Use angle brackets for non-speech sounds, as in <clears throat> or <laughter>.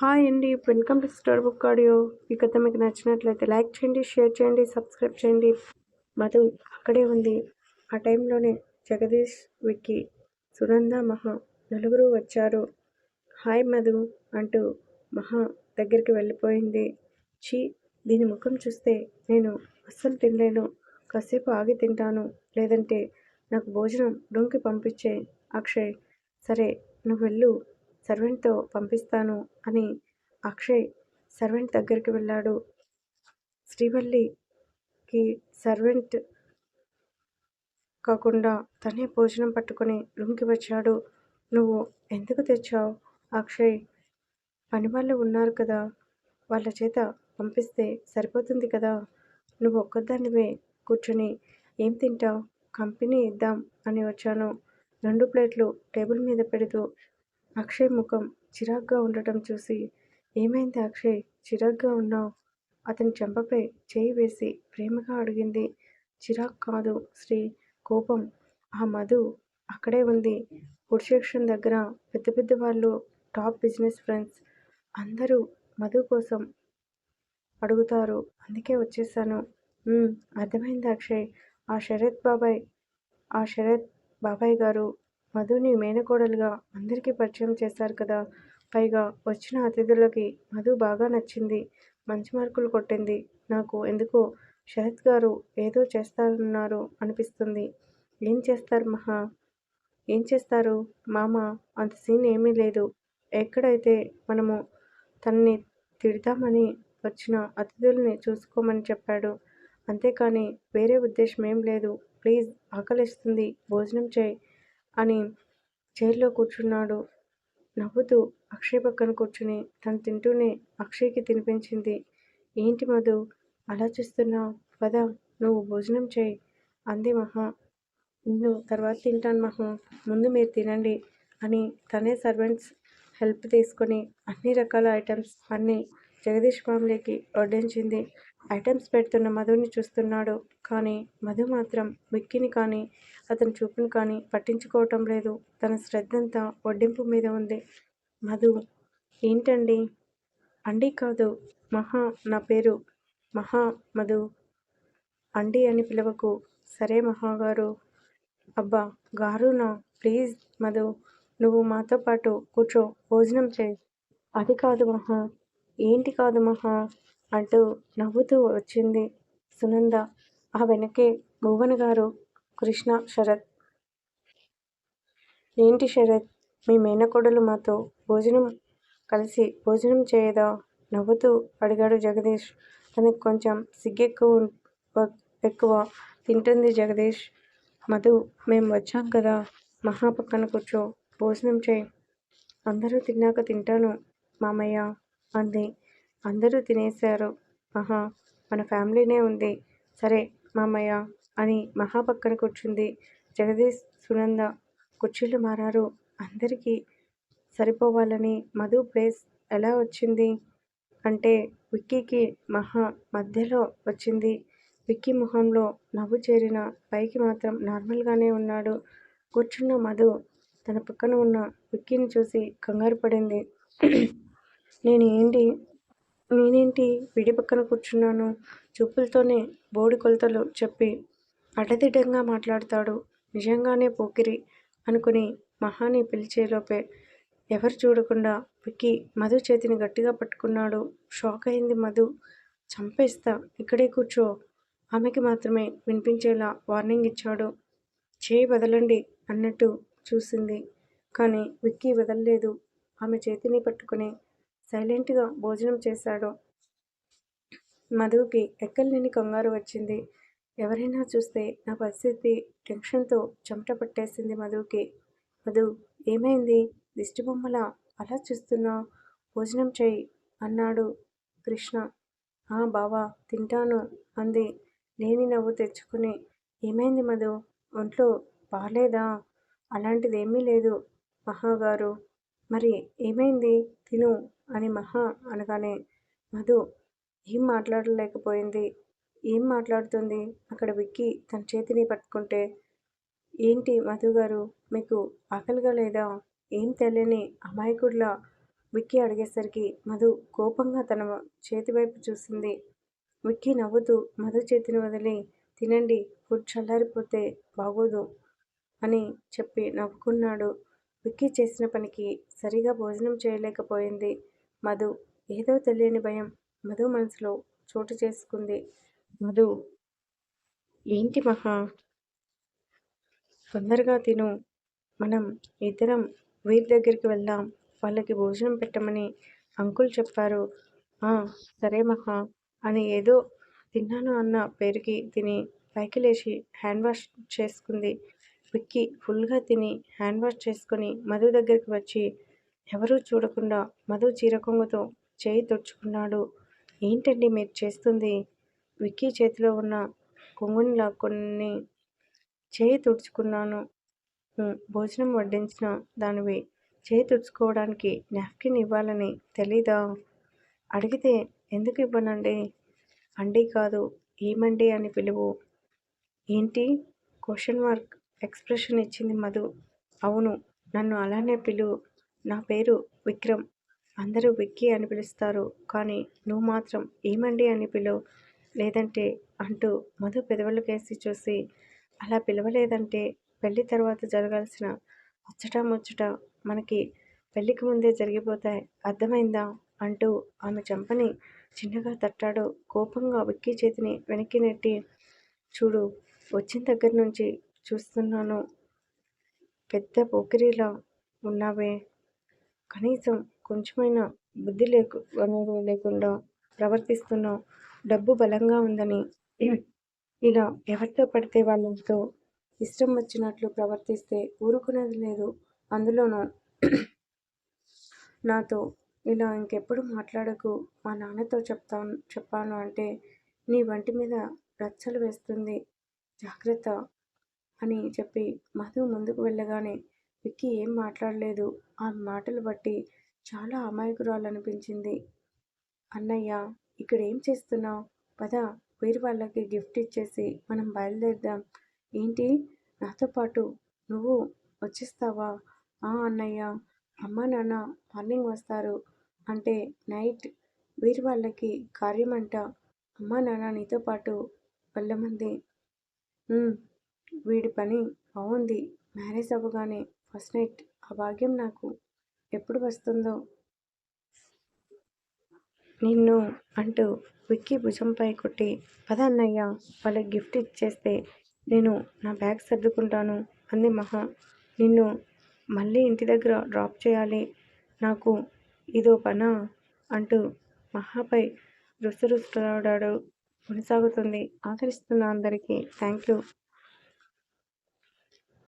Hi అండి. Welcome to store book audio. ఈ కథ మీకు నచ్చినట్లయితే లైక్ చేయండి షేర్ చేయండి సబ్స్క్రైబ్ చేయండి. మధు అక్కడే ఉంది. ఆ టైంలోనే జగదీష్ విక్కీ సునంద మహా నలుగురు వచ్చారు. హాయ్ మధు అంటూ మహా దగ్గరికి వెళ్ళిపోయింది. చీ దీని ముఖం చూస్తే నేను అస్సలు తినలేను. కాసేపు ఆగి తింటాను. లేదంటే నాకు భోజనం రూమ్కి పంపించే అక్షయ్. సరే నువ్వు వెళ్ళు. సర్వెంట్తో పంపిస్తాను అని అక్షయ్ సర్వెంట్ దగ్గరికి వెళ్ళాడు. శ్రీవల్లికి సర్వెంట్ కాకుండా తనే భోజనం పట్టుకొని రూమ్కి వచ్చాడు. నువ్వు ఎందుకు తెచ్చావు? అక్షయ్. పని వాళ్ళు ఉన్నారు కదా వాళ్ళ చేత పంపిస్తే సరిపోతుంది కదా. నువ్వు ఒక్కదానివే కూర్చొని ఏం తింటావు? కంపెనీ ఇద్దాం అని వచ్చాను. రెండు ప్లేట్లు టేబుల్ మీద పెడుతూ అక్షయ్ ముఖం చిరాగ్గా ఉండటం చూసి ఏమైంది అక్షయ్? చిరాగ్గా ఉన్నావు? అతని చెంపపై చేయి వేసి ప్రేమగా అడిగింది. చిరాక్ కాదు శ్రీ కోపం. ఆ మధు అక్కడే ఉంది. ఫుడ్ సెక్షన్ దగ్గర పెద్ద పెద్ద వాళ్ళు టాప్ బిజినెస్ ఫ్రెండ్స్ అందరూ మధు కోసం అడుగుతారు. అందుకే వచ్చేసాను. అర్థమైంది అక్షయ్. ఆ శరత్ బాబాయ్ ఆ శరత్ బాబాయ్ గారు మధుని మేనకోడలుగా అందరికీ పరిచయం చేశారు కదా. పైగా వచ్చిన అతిథులకి మధు బాగా నచ్చింది. మంచి మార్కులు కొట్టింది. నాకు ఎందుకో శరత్ గారు ఏదో చేస్తారన్నారు అనిపిస్తుంది. ఏం చేస్తారు మహా? ఏం చేస్తారు? మామ అంత సీన్ ఏమీ లేదు. ఎక్కడైతే మనము తనని తిడతామని వచ్చిన అతిథుల్ని చూసుకోమని చెప్పాడు. అంతేకాని వేరే ఉద్దేశం ఏం లేదు. ప్లీజ్ ఆకలిస్తుంది. భోజనం చేయి. అని చైర్లో కూర్చున్నాడు. నవ్వుతూ అక్షయ్ పక్కన కూర్చుని తను తింటూనే అక్షయ్కి తినిపించింది. ఏంటి మధు? అలా చూస్తున్నావు? పద నువ్వు భోజనం చేయి అంది మహా. నిన్ను తర్వాత తింటాను మహా. ముందు మీరు తినండి అని తనే సర్వెంట్స్ హెల్ప్ తీసుకొని అన్ని రకాల ఐటమ్స్ అన్నీ జగదీష్ ఫ్యామిలీకి వడ్డించింది ఐటమ్స్ పెడుతున్న మధుని చూస్తున్నాడు. కానీ మధు మాత్రం మిక్కిని కానీ అతని చూపును కానీ పట్టించుకోవటం లేదు. తన శ్రద్ధంతా వడ్డింపు మీద ఉంది. మధు ఏంటండి? అండి కాదు మహా నా పేరు. మహా మధు. అండి అని పిలవకు. సరే మహాగారు. అబ్బా గారునా? ప్లీజ్ మధు నువ్వు మాతో పాటు కూర్చో భోజనం చేయి. అది కాదు మహా. ఏంటి కాదు మహా? అంటూ నవ్వుతూ వచ్చింది సునంద. ఆ వెనకే భువన్ గారు కృష్ణ శరత్. ఏంటి శరత్? మీ మేనకోడలు మాతో భోజనం కలిసి భోజనం చేయదా? నవ్వుతూ అడిగాడు జగదీష్. తనకు కొంచెం సిగ్గెక్కువ ఎక్కువ తింటుంది జగదీష్. మధు మేము వచ్చాం కదా. మహా పక్కన కూర్చో. భోజనం చేయి. అందరూ తిన్నాక తింటాను మామయ్య. అంది. అందరూ తినేశారు. మహా మన ఫ్యామిలీనే ఉంది. సరే మామయ్య అని మహా పక్కన కూర్చుంది జగదీష్ సునంద. కుర్చీలు మారారు. అందరికీ సరిపోవాలని మధు ప్లేస్ ఎలా వచ్చింది? అంటే విక్కీకి మహా మధ్యలో వచ్చింది. విక్కీ మొహంలో నవ్వు చేరిన పైకి మాత్రం నార్మల్గానే ఉన్నాడు. కూర్చున్న మధు తన పక్కన ఉన్న విక్కీని చూసి కంగారు పడింది. నేను ఏంటి నేనేంటి విడి పక్కన కూర్చున్నాను? చూపులతోనే బోడి కొలతలు చెప్పి అడ్డదిడ్డంగా మాట్లాడతాడు. నిజంగానే పోకిరి అనుకుని మహాని పిలిచేలోపే ఎవరు చూడకుండా విక్కి మధు చేతిని గట్టిగా పట్టుకున్నాడు. షాక్ అయింది మధు. చంపేస్తా ఇక్కడే కూర్చో. ఆమెకి మాత్రమే వినిపించేలా వార్నింగ్ ఇచ్చాడు. చేయి వదలండి అన్నట్టు చూసింది. కానీ విక్కీ వదలలేదు. ఆమె చేతిని పట్టుకుని సైలెంట్గా భోజనం చేశాడు. మధుకి ఎక్కలేని కంగారు వచ్చింది. ఎవరైనా చూస్తే నా పరిస్థితి టెన్షన్తో చెమట పట్టేసింది మధుకి. మధు ఏమైంది? దిష్టిబొమ్మల అలా చూస్తున్నా? భోజనం చేయి అన్నాడు కృష్ణ. ఆ బావా తింటాను అంది. లేని నవ్వు తెచ్చుకుని ఏమైంది మధు? ఒంట్లో బాగాలేదా అలాంటిదేమీ లేదు మహాగారు. మరి ఏమైంది? తిను. అని మహా అనగానే మధు ఏం మాట్లాడలేకపోయింది? ఏం మాట్లాడుతుంది? అక్కడ విక్కి తన చేతిని పట్టుకుంటే ఏంటి మధు గారు మీకు ఆకలిగా లేదా? ఏం తెలియని అమాయకుడిలా? విక్కీ అడిగేసరికి మధు కోపంగా తన చేతి వైపు చూసింది. విక్కీ నవ్వుతూ మధు చేతిని వదిలి తినండి ఫుడ్ చల్లారిపోతే బాగోదు అని చెప్పి నవ్వుకున్నాడు. విక్కీ చేసిన పనికి సరిగా భోజనం చేయలేకపోయింది. మధు ఏదో తెలియని భయం మధు మనసులో చోటు చేసుకుంది. మధు ఏంటి మహా? తొందరగా తిను. మనం ఇద్దరం వీరి దగ్గరికి వెళ్దాం. వాళ్ళకి భోజనం పెట్టమని అంకుల్ చెప్పారు. సరే మహా అని ఏదో తిన్నాను అన్న పేరుకి తిని పైకి లేచి హ్యాండ్ వాష్ చేసుకుంది. విక్కి ఫుల్గా తిని హ్యాండ్ వాష్ చేసుకొని మధు దగ్గరికి వచ్చి ఎవరూ చూడకుండా మధు చీర కొంగుతో చేయి తుడుచుకున్నాడు. ఏంటండి మీరు చేస్తుంది? విక్కీ చేతిలో ఉన్న కొంగుని లాక్కొని చేయి తుడుచుకున్నాను. భోజనం వడ్డించిన దానివి చేయి తుడుచుకోవడానికి నాప్కిన్ ఇవ్వాలని తెలీదా? అడిగితే ఎందుకు ఇవ్వనండి? అండి కాదు ఏమండి అని పిలువు. ఏంటి? క్వశ్చన్ మార్క్ ఎక్స్ప్రెషన్ ఇచ్చింది మధు. అవును నన్ను అలానే పిలువు. నా పేరు విక్రమ్. అందరూ విక్కీ అని పిలుస్తారు. కానీ నువ్వు మాత్రం ఏమండి అని పిలువు. లేదంటే అంటూ మధు పెదవులకేసి చూసి అలా పిలవలేదంటే పెళ్ళి తర్వాత జరగాల్సిన అచ్చట ముచ్చట మనకి పెళ్ళికి ముందే జరిగిపోతాయి. అర్థమైందా? అంటూ ఆమె చెంపని చిన్నగా తట్టాడు. కోపంగా విక్కీ చేతిని వెనక్కి నెట్టి చూడు వచ్చిన దగ్గర నుంచి చూస్తున్నాను. పెద్ద పోకిరిలా ఉన్నావే. కనీసం కొంచెమైనా బుద్ధి లేకు వనరు లేకుండా ప్రవర్తిస్తున్నావు డబ్బు బలంగా ఉందని <clears throat> ఇలా ఎవరితో పడితే వాళ్ళతో ఇష్టం వచ్చినట్లు ప్రవర్తిస్తే ఊరుకునేది లేదు. అందులోనూ <clears throat> నాతో ఇలా ఇంకెప్పుడు మాట్లాడకు మా నాన్నతో చెప్తాను చెప్పాను అంటే నీ వంటి మీద రచ్చలు వేస్తుంది. జాగ్రత్త అని చెప్పి మధు ముందుకు వెళ్ళగానే విక్కీ ఏం మాట్లాడలేదు. ఆ మాటలు బట్టి చాలా అమాయకురాలనిపించింది. అన్నయ్య ఇక్కడ ఏం చేస్తున్నావు? పద వేరు వాళ్ళకి గిఫ్ట్ ఇచ్చేసి మనం బయలుదేరుదాం. ఏంటి? నాతో పాటు నువ్వు వచ్చేస్తావా? ఆ అన్నయ్య. అమ్మ నాన్న మార్నింగ్ వస్తారు. అంటే నైట్ వీరి వాళ్ళకి కార్యమంట. అమ్మ నాన్న నీతో పాటు వెళ్ళమంది. వీడి పని బాగుంది మ్యారేజ్ అవ్వగానే ఫస్ట్ నైట్ ఆ భాగ్యం నాకు ఎప్పుడు వస్తుందో నిన్ను అంటూ విక్కీ భుజంపై కొట్టి పద అన్నయ్య వాళ్ళకి గిఫ్ట్ ఇచ్చేస్తే నేను నా బ్యాగ్ సర్దుకుంటాను అంది మహా. నిన్ను మళ్ళీ ఇంటి దగ్గర డ్రాప్ చేయాలి నాకు ఇదో పనా? అంటూ మహాపై రుసరుసలాడాడు కొనసాగుతుంది. ఆకరిస్తున్న అందరికీ థ్యాంక్ యూ.